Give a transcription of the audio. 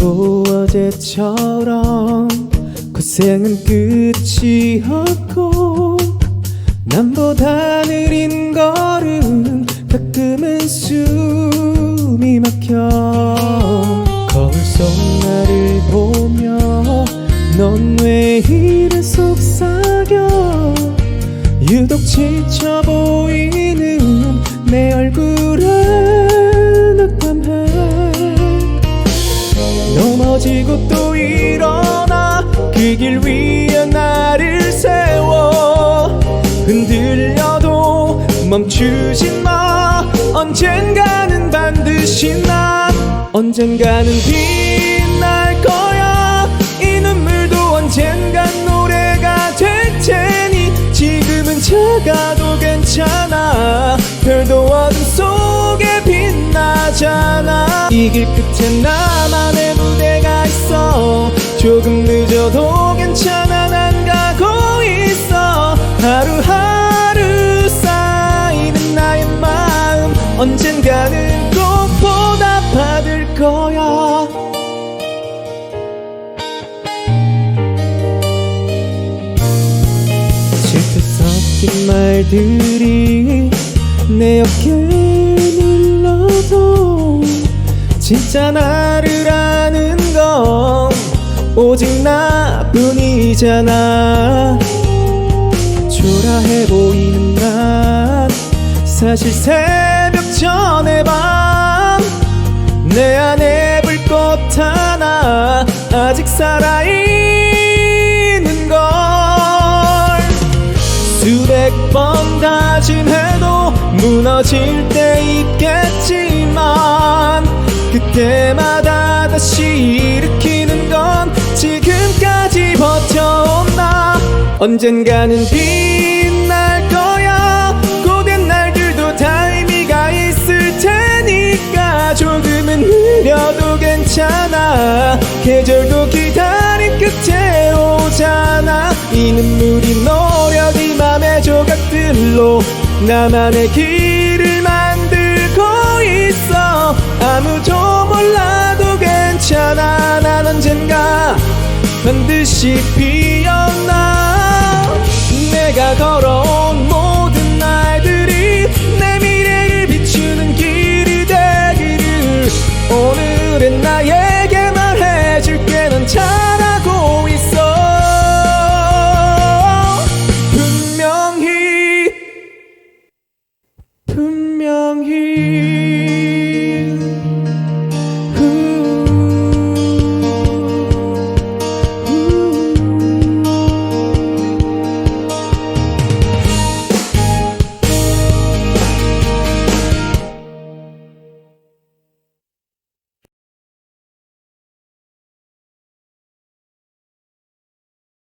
오늘도 어제처럼 고생은 끝이 없고 남보다 느린 걸음 가끔은 숨이 막혀. 거울 속 나를 보며 넌 왜 이래 속삭여? 유독 지쳐 보이는 또 일어나 그 길 위에 나를 세워. 흔들려도 멈추지 마. 언젠가는 반드시 난 언젠가는 빛날 거야. 이 눈물도 언젠간 노래가 될 테니 지금은 작아도 괜찮아. 별도 어둠 속에 빛나잖아. 이 길 끝에 있어 조금 늦어도 괜찮아. 난 가고 있어. 하루하루 쌓이는 나의 마음. 언젠가는 꼭 보답받을 거야. 질투 섞인 말들이 내 어깨에 눌러도 진짜 나를 아는 건 오직 나뿐이잖아. 초라해 보이는 난 사실 새벽 전의 밤내 안에 불꽃 하나 아직 살아있는 걸. 수백 번 다짐해도 무너질 때 있겠지만 그때마다 다시 언젠가는 빛날 거야. 고된 날들도 다 의미가 있을 테니까 조금은 느려도 괜찮아. 계절도 기다린 끝에 오잖아. 이 눈물이 노력이 맘의 조각들로 나만의 길을 만들고 있어. 아무도 몰라도 괜찮아. 난 언젠가 반드시 피 분명히